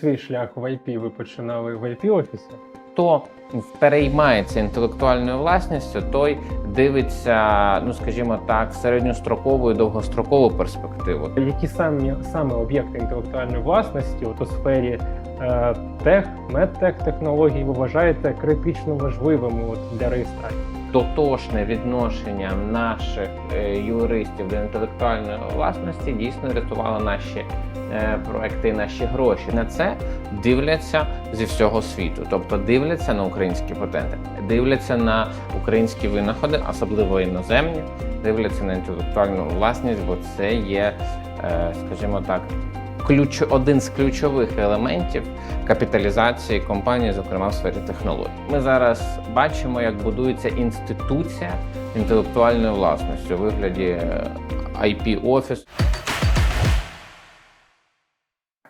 Свій шлях в IP ви починали в IP офісі. Хто переймається інтелектуальною власністю, той дивиться, ну скажімо так, середньострокову і довгострокову перспективу. Які самі саме об'єкти інтелектуальної власності, от у сфері е, тех, медтех технологій, ви вважаєте критично важливими от, для реєстрації? Дотошне відношення наших е, юристів до інтелектуальної власності дійсно рятувало наші е, проекти, наші гроші. На це дивляться зі всього світу, тобто дивляться на українські патенти, дивляться на українські винаходи, особливо іноземні, дивляться на інтелектуальну власність, бо це є, е, скажімо так, ключ один з ключових елементів капіталізації компанії, зокрема в сфері технологій. Ми зараз бачимо, як будується інституція інтелектуальної власності у вигляді е, IP офіс.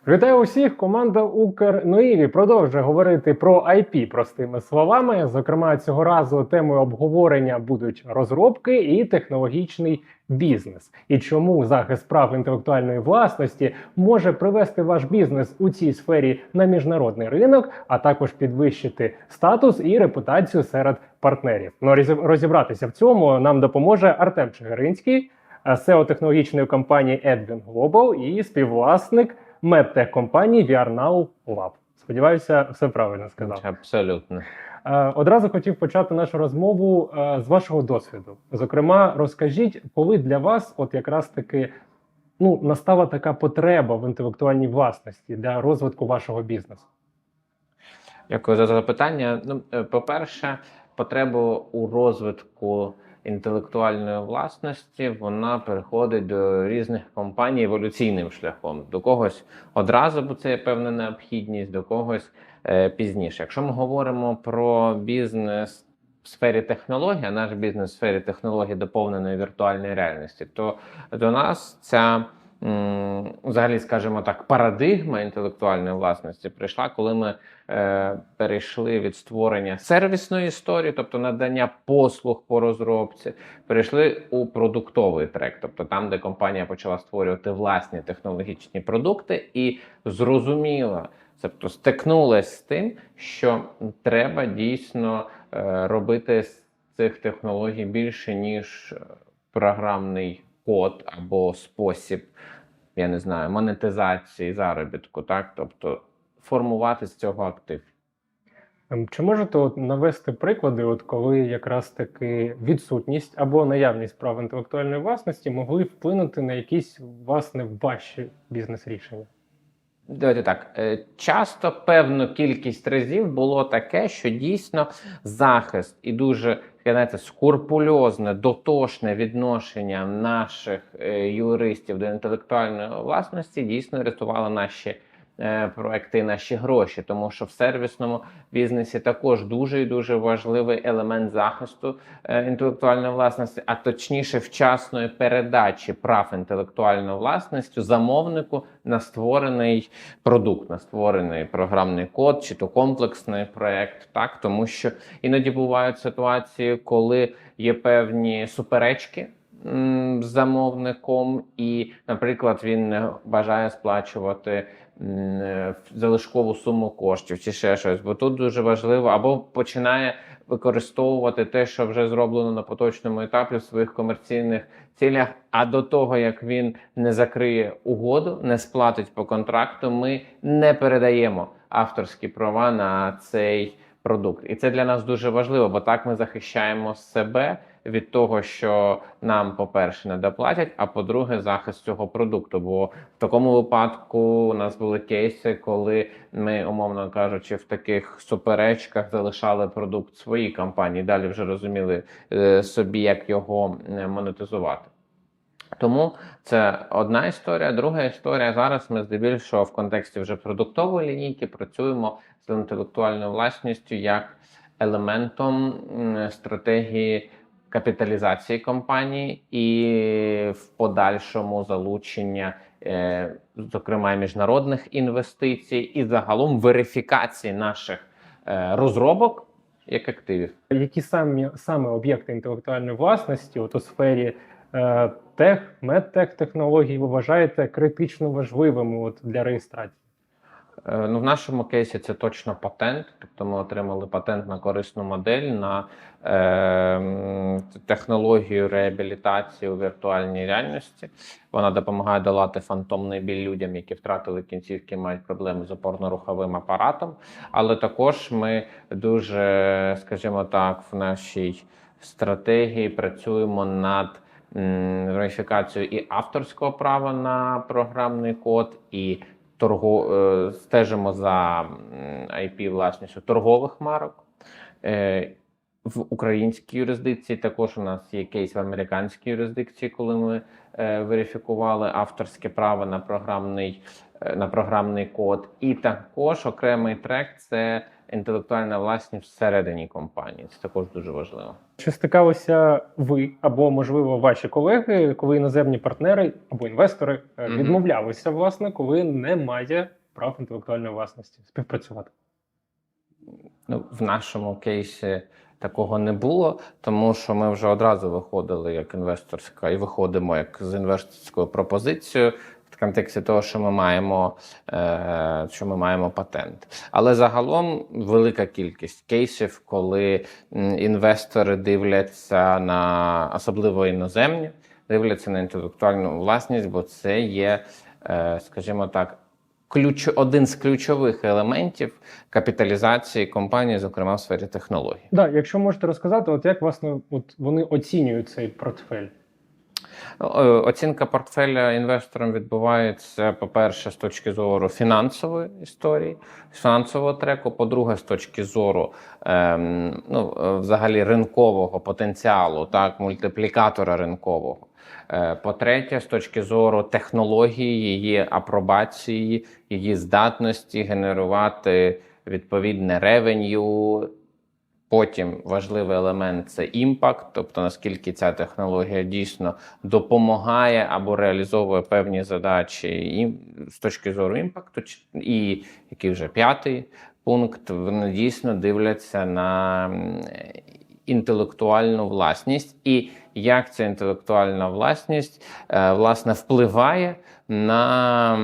Вітаю усіх! Команда Укрноїві продовжує говорити про IP простими словами. Зокрема, цього разу темою обговорення будуть розробки і технологічний бізнес. І чому захист прав інтелектуальної власності може привести ваш бізнес у цій сфері на міжнародний ринок, а також підвищити статус і репутацію серед партнерів. Ну розібратися в цьому нам допоможе Артем Чигиринський, SEO технологічної компанії Edwin Global і співвласник медтех компанії VRNow Lab. Сподіваюся, все правильно сказав. Абсолютно. Е, Одразу хотів почати нашу розмову е, з вашого досвіду. Зокрема, розкажіть, коли для вас, от якраз таки, ну настала така потреба в інтелектуальній власності для розвитку вашого бізнесу. Дякую за запитання. Ну, е, по-перше, потреба у розвитку інтелектуальної власності вона переходить до різних компаній еволюційним шляхом. До когось одразу, бо це є певна необхідність, до когось е, пізніше. Якщо ми говоримо про бізнес в сфері технологій, а наш бізнес в сфері технологій доповненої віртуальної реальності, то до нас ця взагалі, скажімо так, парадигма інтелектуальної власності прийшла, коли ми е, перейшли від створення сервісної історії, тобто надання послуг по розробці, перейшли у продуктовий трек, тобто там, де компанія почала створювати власні технологічні продукти, і зрозуміла, тобто стикнулася з тим, що треба дійсно е, робити з цих технологій більше ніж е, програмний код або спосіб, я не знаю, монетизації заробітку, так тобто формувати з цього актив. Ем, Чи можете от навести приклади, от коли якраз таки відсутність або наявність прав інтелектуальної власності могли вплинути на якісь власне ваші бізнес-рішення? Давайте так. е, Часто певну кількість разів було таке, що дійсно захист і дуже знаєте, скурпульозне, дотошне відношення наших е, юристів до інтелектуальної власності дійсно рятувало наші проекти, і наші гроші, тому що в сервісному бізнесі також дуже і дуже важливий елемент захисту е, інтелектуальної власності, а точніше вчасної передачі прав інтелектуальної власності замовнику на створений продукт, на створений програмний код чи то комплексний проект, так тому що іноді бувають ситуації, коли є певні суперечки. З замовником, і, наприклад, він не бажає сплачувати е, залишкову суму коштів чи ще щось, бо тут дуже важливо, або починає використовувати те, що вже зроблено на поточному етапі в своїх комерційних цілях. А до того як він не закриє угоду, не сплатить по контракту, ми не передаємо авторські права на цей продукт. І це для нас дуже важливо, бо так ми захищаємо себе від того, що нам, по-перше, не доплатять, а по-друге, захист цього продукту. Бо в такому випадку у нас були кейси, коли ми, умовно кажучи, в таких суперечках залишали продукт своїй компанії. Далі вже розуміли е, собі, як його е, монетизувати. Тому це одна історія. Друга історія зараз ми здебільшого в контексті вже продуктової лінійки працюємо з інтелектуальною власністю як елементом стратегії капіталізації компанії і в подальшому залучення, е, зокрема міжнародних інвестицій, і загалом верифікації наших е, розробок як активів. Які самі саме об'єкти інтелектуальної власності, от у сфері е, тех, медтех технологій, ви вважаєте критично важливими от для реєстрації? Е, Ну, в нашому кейсі це точно патент. Тобто ми отримали патент на корисну модель на е, технологію реабілітації у віртуальній реальності. Вона допомагає долати фантомний біль людям, які втратили кінцівки, мають проблеми з опорно-руховим апаратом. Але також ми дуже, скажімо так, в нашій стратегії працюємо над верифікацією і авторського права на програмний код, і торго, е, стежимо за IP власністю торгових марок. Е, в українській юрисдикції також у нас є кейс в американській юрисдикції, коли ми е, верифікували авторське право на програмний, е, на програмний код. І також окремий трек це інтелектуальна власність всередині компанії. Це також дуже важливо. Чи стикалися ви або, можливо, ваші колеги, коли іноземні партнери або інвестори е, Мгм. відмовлялися, власне, коли немає прав інтелектуальної власності співпрацювати? Ну, в нашому кейсі такого не було, тому що ми вже одразу виходили як інвесторська і виходимо як з інвесторською пропозицією в контексті того, що ми маємо, е, що ми маємо патент. Але загалом велика кількість кейсів, коли інвестори дивляться на особливо іноземні, дивляться на інтелектуальну власність, бо це є, е, скажімо так, ключ, один з ключових елементів капіталізації компанії, зокрема в сфері технологій. Да, якщо можете розказати, от як власне от вони оцінюють цей портфель? Е, Оцінка портфеля інвесторам відбувається, по-перше, з точки зору фінансової історії, фінансового треку. По-друге, з точки зору ем, ну, е, взагалі ринкового потенціалу, так, мультиплікатора ринкового. Е, По-третє, з точки зору технології, її апробації, її здатності генерувати відповідне ревеню, Потім важливий елемент це імпакт, тобто наскільки ця технологія дійсно допомагає або реалізовує певні задачі і з точки зору імпакту. І який вже п'ятий пункт, вони дійсно дивляться на інтелектуальну власність, і як ця інтелектуальна власність е, власне впливає на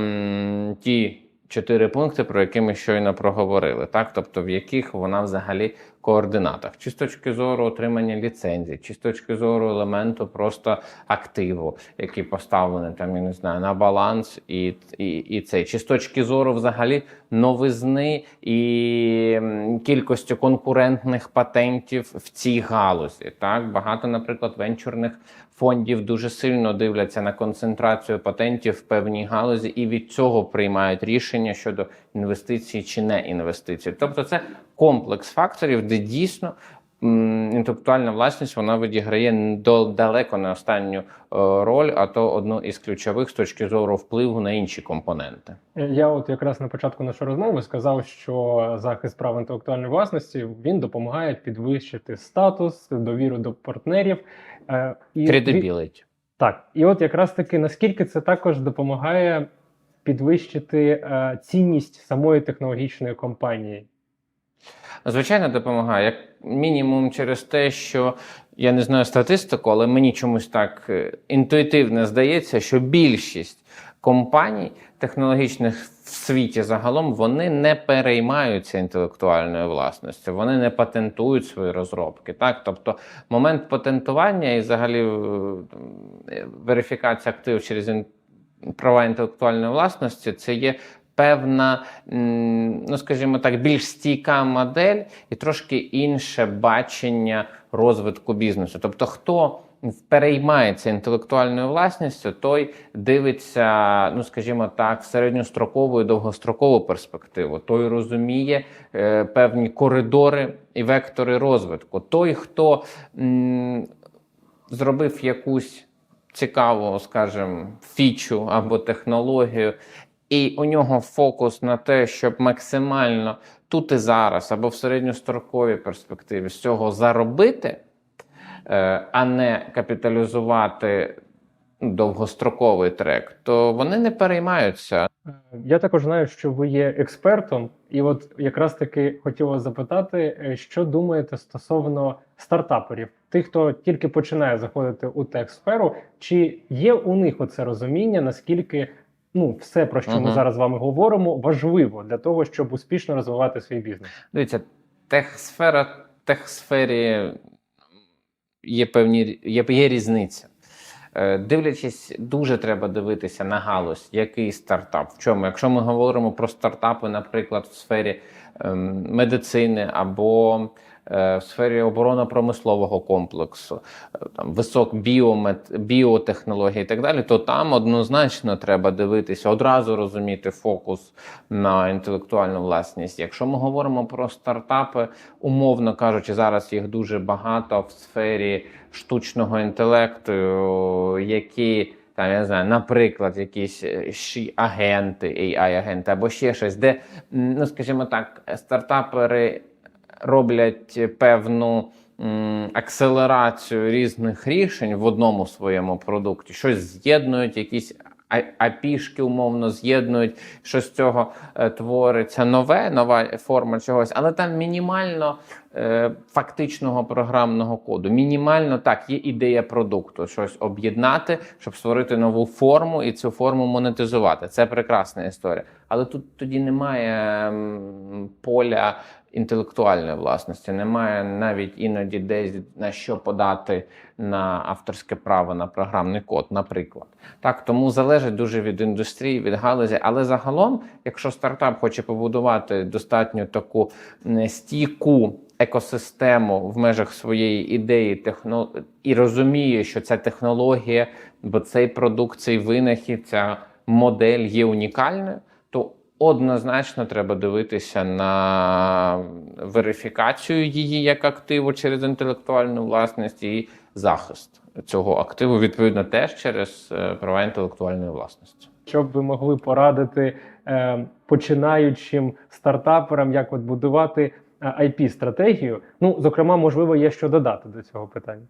ті. Чотири пункти, про які ми щойно проговорили, так? Тобто в яких вона взагалі координатах, чи з точки зору отримання ліцензій, чи з точки зору елементу просто активу, який поставлений там, я не знаю, на баланс, і, і, і цей, чи з точки зору взагалі новизни і кількості конкурентних патентів в цій галузі. Так? Багато, наприклад, венчурних фондів дуже сильно дивляться на концентрацію патентів в певній галузі і від цього приймають рішення щодо інвестицій чи не інвестицій. Тобто, це комплекс факторів, де дійсно інтелектуальна власність вона відіграє далеко не останню е, роль, а то одну із ключових з точки зору впливу на інші компоненти. Я от якраз на початку нашої розмови сказав, що захист прав інтелектуальної власності він допомагає підвищити статус, довіру до партнерів. Е, і Credibility. Так, і от якраз таки наскільки це також допомагає підвищити е, цінність самої технологічної компанії. Звичайно, допомагає. Як мінімум через те, що я не знаю статистику, але мені чомусь так е, інтуїтивно здається, що більшість компаній технологічних в світі загалом вони не переймаються інтелектуальною власністю, вони не патентують свої розробки. Так, тобто момент патентування і взагалі е, верифікація активів через права інтелектуальної власності це є певна, ну скажімо так, більш стійка модель і трошки інше бачення розвитку бізнесу. Тобто, хто переймається інтелектуальною власністю, той дивиться, ну скажімо так, в середньострокову і довгострокову перспективу. Той розуміє е, певні коридори і вектори розвитку. Той, хто м, зробив якусь цікаву, скажімо, фічу або технологію, і у нього фокус на те, щоб максимально тут і зараз, або в середньостроковій перспективі з цього заробити, е, а не капіталізувати довгостроковий трек, то вони не переймаються. Е, Я також знаю, що ви є експертом, і от якраз таки хотіла запитати, е, що думаєте стосовно стартаперів, тих, хто тільки починає заходити у тех сферу, чи є у них оце розуміння, наскільки ну все про що ми зараз з вами говоримо, важливо для того, щоб успішно розвивати свій бізнес. Дивіться, техсфера, техсфері є певні є, є різниця. Е, Дивлячись, дуже треба дивитися на галузь, який стартап. В чому? Якщо ми говоримо про стартапи, наприклад, в сфері ем, медицини або в сфері оборонно-промислового комплексу, е, там висок біомет, біотехнології і так далі, то там однозначно треба дивитися, одразу розуміти фокус на інтелектуальну власність. Якщо ми говоримо про стартапи, умовно кажучи, зараз їх дуже багато в сфері штучного інтелекту, які там я не знаю, наприклад, якісь е, агенти, AI-агенти або ще щось, де, ну скажімо так, стартапери роблять певну акселерацію різних рішень в одному своєму продукті, щось з'єднують, якісь апішки умовно з'єднують, що з цього е, твориться нове, нова форма чогось, але там мінімально е, фактичного програмного коду. Мінімально так, є ідея продукту, щось об'єднати, щоб створити нову форму і цю форму монетизувати. Це прекрасна історія. Але тут тоді немає поля інтелектуальної власності, немає навіть іноді десь на що подати на авторське право на програмний код, наприклад. Так, тому залежить дуже від індустрії, від галузі. Але загалом, якщо стартап хоче побудувати достатньо таку стійку екосистему в межах своєї ідеї техно... і розуміє, що ця технологія, бо цей продукт, цей винахід, ця модель є унікальною, однозначно треба дивитися на верифікацію її як активу через інтелектуальну власність і захист цього активу, відповідно, теж через е, права інтелектуальної власності. Що б ви могли порадити е, починаючим стартаперам, як от будувати IP стратегію? Ну, зокрема, можливо, є що додати до цього питання.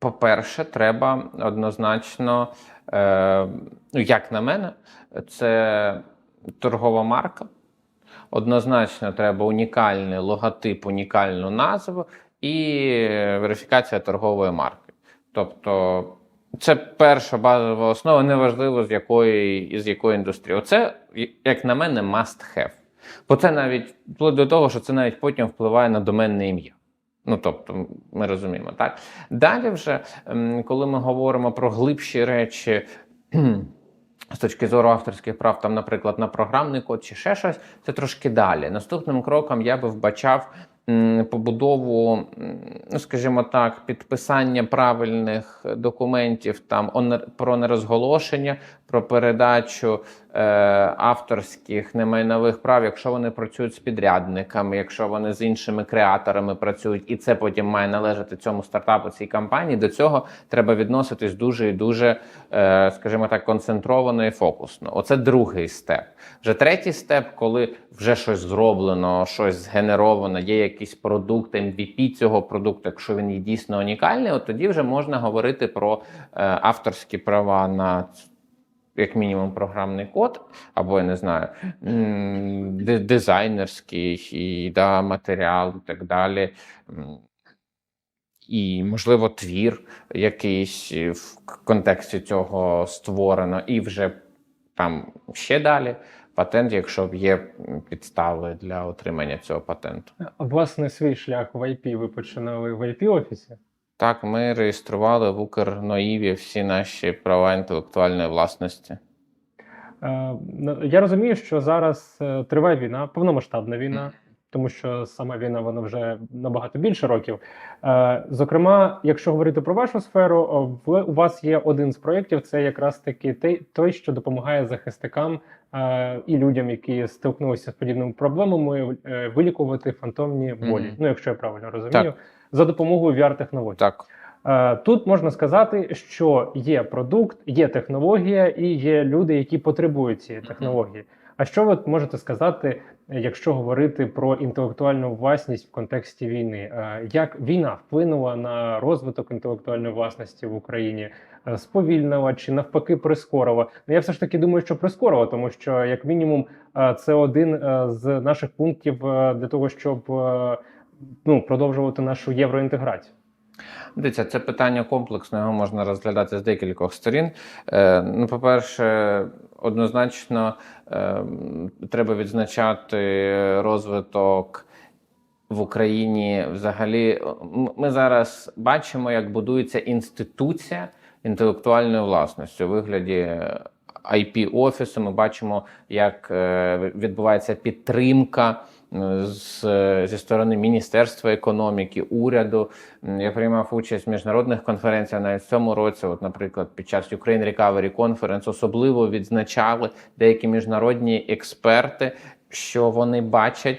По-перше, треба однозначно, е, ну як на мене, це торгова марка. Однозначно, треба унікальний логотип, унікальну назву і верифікація торгової марки. Тобто, це перша базова основа, неважливо з якої з якої індустрії. Оце, як на мене, must have. Бо це навіть до того, що це навіть потім впливає на доменне ім'я. Ну, тобто, ми розуміємо, так? Далі, вже, ем, коли ми говоримо про глибші речі з точки зору авторських прав, там, наприклад, на програмний код чи ще щось, це трошки далі. Наступним кроком я би вбачав побудову, ну, скажімо так, підписання правильних документів там про нерозголошення, про передачу е, авторських немайнових прав, якщо вони працюють з підрядниками, якщо вони з іншими креаторами працюють, і це потім має належати цьому стартапу цій компанії. До цього треба відноситись дуже і дуже, е, скажімо так, концентровано і фокусно. Оце другий степ. Вже третій степ, коли вже щось зроблено, щось згенеровано, є якийсь продукт, MVP цього продукту, якщо він є дійсно унікальний, от тоді вже можна говорити про е, авторські права на як мінімум програмний код, або я не знаю, дизайнерський і да, матеріал і так далі. І, можливо, твір якийсь в контексті цього створено, і вже там ще далі патент, якщо є підстави для отримання цього патенту. Власне, свій шлях в IP ви починали в IP офісі. Так, ми реєстрували в Укрноїві всі наші права інтелектуальної власності. Е, ну, Я розумію, що зараз е, триває війна, повномасштабна війна, тому що сама війна вона вже набагато більше років. Е, Зокрема, якщо говорити про вашу сферу, о, в у вас є один з проєктів. Це якраз таки той- той, що допомагає захисникам е, і людям, які стикнулися з подібними проблемами, е, вилікувати фантомні болі. Мгм. Ну, якщо я правильно розумію, Так. за допомогою VR-технологій. Так. Е, Тут можна сказати, що є продукт, є технологія і є люди, які потребують цієї технології. А що ви можете сказати, е, якщо говорити про інтелектуальну власність в контексті війни? Е, Як війна вплинула на розвиток інтелектуальної власності в Україні? Е, Сповільнила чи навпаки прискорила? Ну я все ж таки думаю, що прискорила, тому що як мінімум е, це один з наших пунктів для того, щоб ну продовжувати нашу євроінтеграцію. Дивіться, це питання комплексне, його можна розглядати з декількох сторін. Е, ну, по-перше, однозначно е, треба відзначати розвиток в Україні. Взагалі, ми зараз бачимо, як будується інституція інтелектуальної власності у вигляді ip офісу Ми бачимо, як е, відбувається підтримка з, зі сторони Міністерства економіки, уряду. Я приймав участь в міжнародних конференціях навіть в цьому році. От, наприклад, під час Ukraine Recovery Conference особливо відзначали деякі міжнародні експерти, що вони бачать.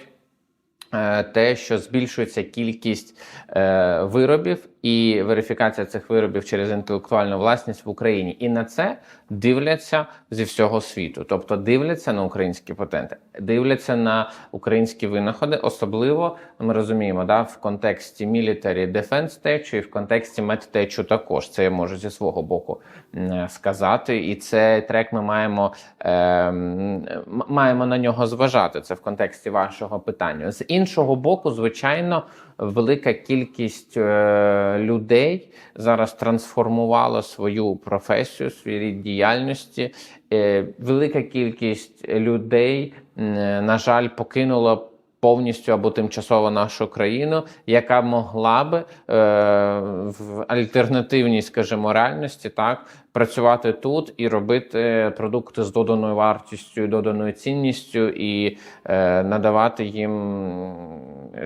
е, Те, що збільшується кількість е, виробів і верифікація цих виробів через інтелектуальну власність в Україні, і на це дивляться зі всього світу, тобто дивляться на українські патенти, дивляться на українські винаходи. Особливо ми розуміємо, да, в контексті military defense tech і в контексті медтечу також. Це я можу зі свого боку сказати. І цей трек ми маємо, е, маємо на нього зважати. Це в контексті вашого питання. З іншого боку, звичайно, велика кількість е, людей зараз трансформувала свою професію, свій діяльності. Е, велика кількість людей, на жаль, покинула повністю або тимчасово нашу країну, яка могла би е, в альтернативній, скажімо, реальності так працювати тут і робити продукти з доданою вартістю, доданою цінністю, і е, надавати їм,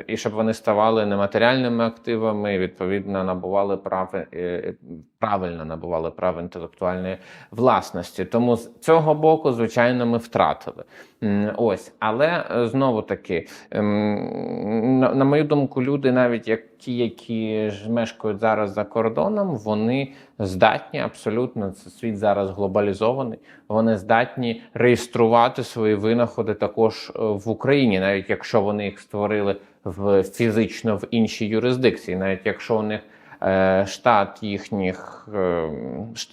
і щоб вони ставали нематеріальними активами, відповідно набували прав, е, правильно набували прав інтелектуальної власності. Тому з цього боку, звичайно, ми втратили. Ось, але е, знову таки, ем, на, на мою думку, люди, навіть як ті, які ж мешкають зараз за кордоном, вони здатні абсолютно це світ зараз глобалізований. Вони здатні реєструвати свої винаходи також е, в Україні, навіть якщо вони їх створили в фізично в іншій юрисдикції, навіть якщо у них е, штат їхніх е,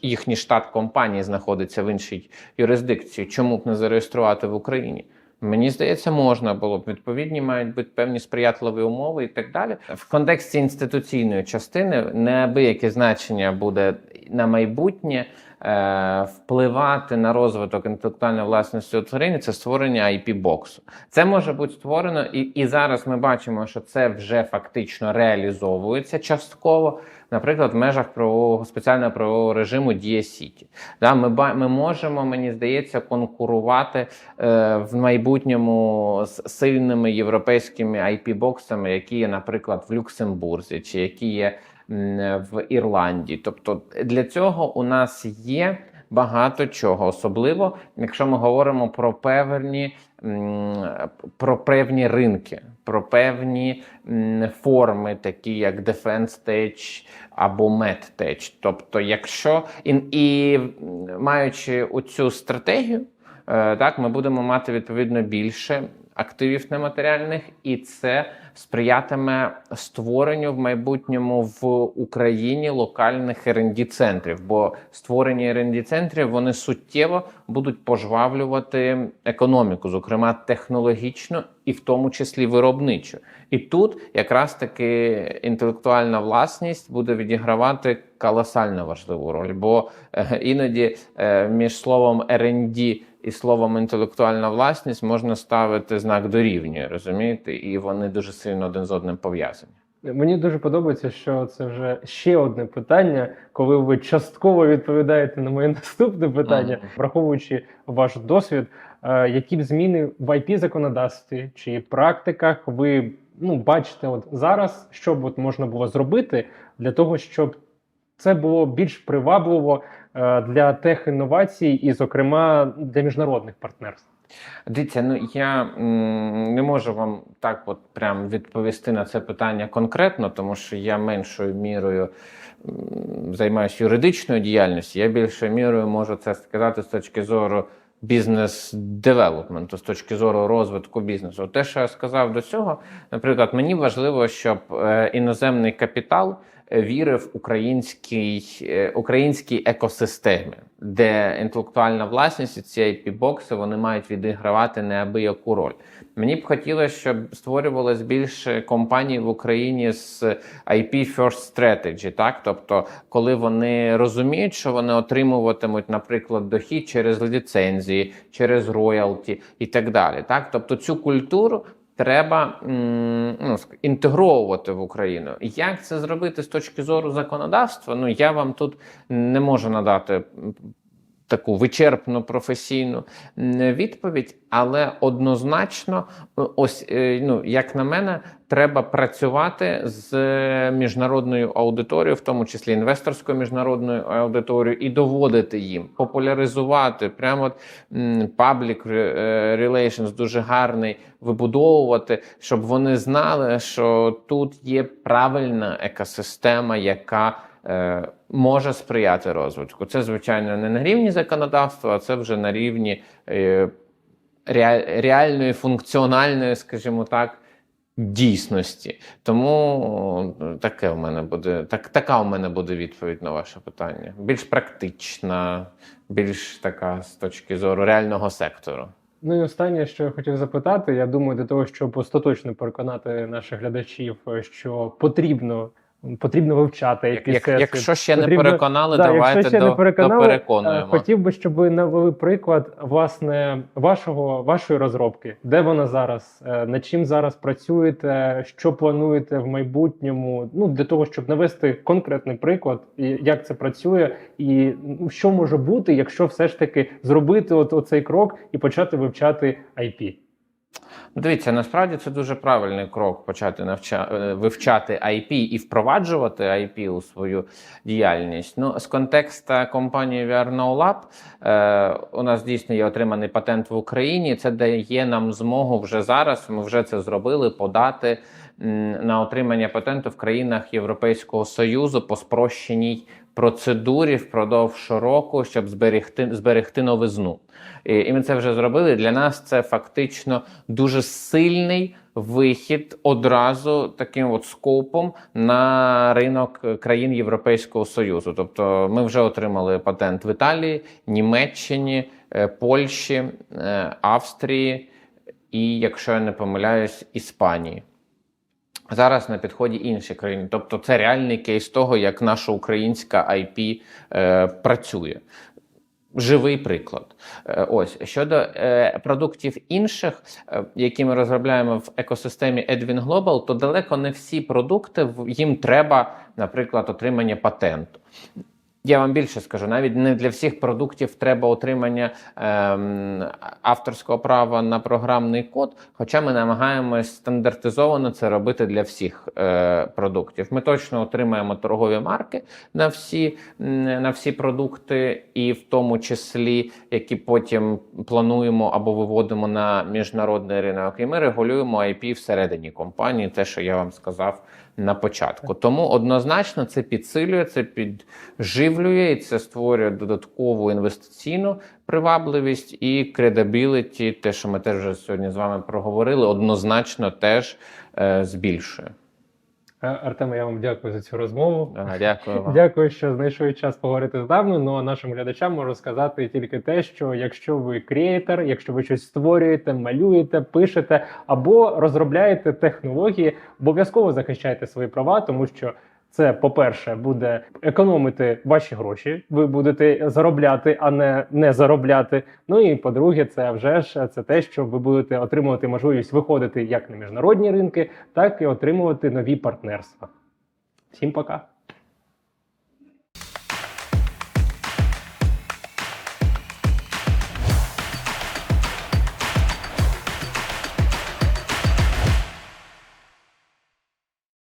їхній штат компанії знаходиться в іншій юрисдикції. Чому б не зареєструвати в Україні? Мені здається, можна було б відповідні, мають бути певні сприятливі умови і так далі. В контексті інституційної частини неабияке значення буде на майбутнє е, впливати на розвиток інтелектуальної власності у тварині. Це створення ip боксу Це може бути створено, і, і зараз ми бачимо, що це вже фактично реалізовується частково. Наприклад, в межах правового спеціального правового режиму Дія Сіті. Да, ми, ми можемо, мені здається, конкурувати е, в майбутньому з сильними європейськими IP-боксами, які є, наприклад, в Люксембурзі, чи які є в Ірландії. Тобто для цього у нас є багато чого, особливо якщо ми говоримо про певні, про певні ринки, про певні форми, такі як Defense Tech або MedTech. Тобто, якщо і, і маючи оцю стратегію, е, так ми будемо мати відповідно більше активів нематеріальних, і це сприятиме створенню в майбутньому в Україні локальних rd центрів. Бо створені rd центрів вони суттєво будуть пожвавлювати економіку, зокрема технологічно і в тому числі виробничо. І тут якраз таки інтелектуальна власність буде відігравати колосально важливу роль, бо е, іноді е, між словом R&D і словом інтелектуальна власність можна ставити знак дорівнює, розумієте? І вони дуже сильно один з одним пов'язані. Мені дуже подобається, що це вже ще одне питання, коли ви частково відповідаєте на моє наступне питання, Мгм. враховуючи ваш досвід, е, які б зміни в IP законодавстві чи практиках ви ну бачите, от зараз, що б от можна було зробити для того, щоб це було більш привабливо е, для тех-інновацій і, зокрема, для міжнародних партнерств. Дивіться, ну я не можу вам так от прям відповісти на це питання конкретно, тому що я меншою мірою займаюся юридичною діяльністю. Я більшою мірою можу це сказати з точки зору бізнес-девелопменту, з точки зору розвитку бізнесу. Те, що я сказав до цього, наприклад, мені важливо, щоб е, іноземний капітал віри в українській, е, українській екосистемі, де інтелектуальна власність і ці IP-бокси вони мають відігравати неабияку роль. Мені б хотілося, щоб створювалось більше компаній в Україні з IP First Strategy, так тобто, коли вони розуміють, що вони отримуватимуть, наприклад, дохід через ліцензії, через роялті і так далі. Так, тобто цю культуру. Треба ну, інтегровувати в Україну. Як це зробити з точки зору законодавства? Ну я вам тут не можу надати таку вичерпну професійну відповідь, але однозначно, е, ось е, ну як на мене, треба працювати з міжнародною аудиторією, в тому числі інвесторською міжнародною аудиторією, і доводити їм, популяризувати. Прямо от, public е, relations дуже гарний вибудовувати, щоб вони знали, що тут є правильна екосистема, яка е, може сприяти розвитку. Це, звичайно, не на рівні законодавства, а це вже на рівні е, реальної, функціональної, скажімо так, дійсності. Тому е, таке в мене буде, так, така у мене буде відповідь на ваше питання. Більш практична, більш така з точки зору реального сектору. Ну і останнє, що я хотів запитати, я думаю, для того, щоб остаточно переконати наших глядачів, що потрібно. Потрібно вивчати Як, якісь як, якщо ще не Потрібно- переконали, Да, давайте якщо ще до, не переконали, е, Хотів би, щоб ви навели приклад власне вашого вашої розробки, де вона зараз, е, над чим зараз працюєте, що плануєте в майбутньому. Ну для того, щоб навести конкретний приклад, як це працює, і ну, що може бути, якщо все ж таки зробити от оцей крок і почати вивчати IP. Дивіться, насправді це дуже правильний крок почати навча... е, вивчати IP і впроваджувати IP у свою діяльність. Ну, з контекста компанії VRNoLab е, у нас дійсно є отриманий патент в Україні. Це дає нам змогу вже зараз. Ми вже це зробили подати на отримання патенту в країнах Європейського Союзу по спрощеній процедурі впродовж року, щоб зберегти, зберегти новизну. І, і ми це вже зробили. Для нас це фактично дуже сильний вихід одразу таким от скопом на ринок країн Європейського Союзу. Тобто ми вже отримали патент в Італії, Німеччині, е, Польщі, е, Австрії і, якщо я не помиляюсь, Іспанії. Зараз на підході інші країни. Тобто, це реальний кейс того, як наша українська IP е, працює. Живий приклад. Е, Ось щодо е, продуктів інших, е, які ми розробляємо в екосистемі Edwin Global, то далеко не всі продукти їм треба, наприклад, отримання патенту. Я вам більше скажу, навіть не для всіх продуктів треба отримання ем, авторського права на програмний код, хоча ми намагаємось стандартизовано це робити для всіх е, продуктів. Ми точно отримаємо торгові марки на всі, на всі продукти, і в тому числі, які потім плануємо або виводимо на міжнародний ринок. І ми регулюємо IP всередині компанії, те, що я вам сказав на початку. Тому однозначно це підсилює, це підживлює і це створює додаткову інвестиційну привабливість і кредабіліті. Те, що ми теж вже сьогодні з вами проговорили, однозначно теж е, збільшує. Е, Артеме, я вам дякую за цю розмову. Ага, дякую вам. Дякую, що знайшли час поговорити з нами. Ну а нашим глядачам можу сказати тільки те, що якщо ви креатор, якщо ви щось створюєте, малюєте, пишете або розробляєте технології, обов'язково захищайте свої права, тому що. Це, по-перше, буде економити ваші гроші. Ви будете заробляти, а не не заробляти. Ну і по-друге, це вже ж це те, що ви будете отримувати можливість виходити як на міжнародні ринки, так і отримувати нові партнерства. Всім пока.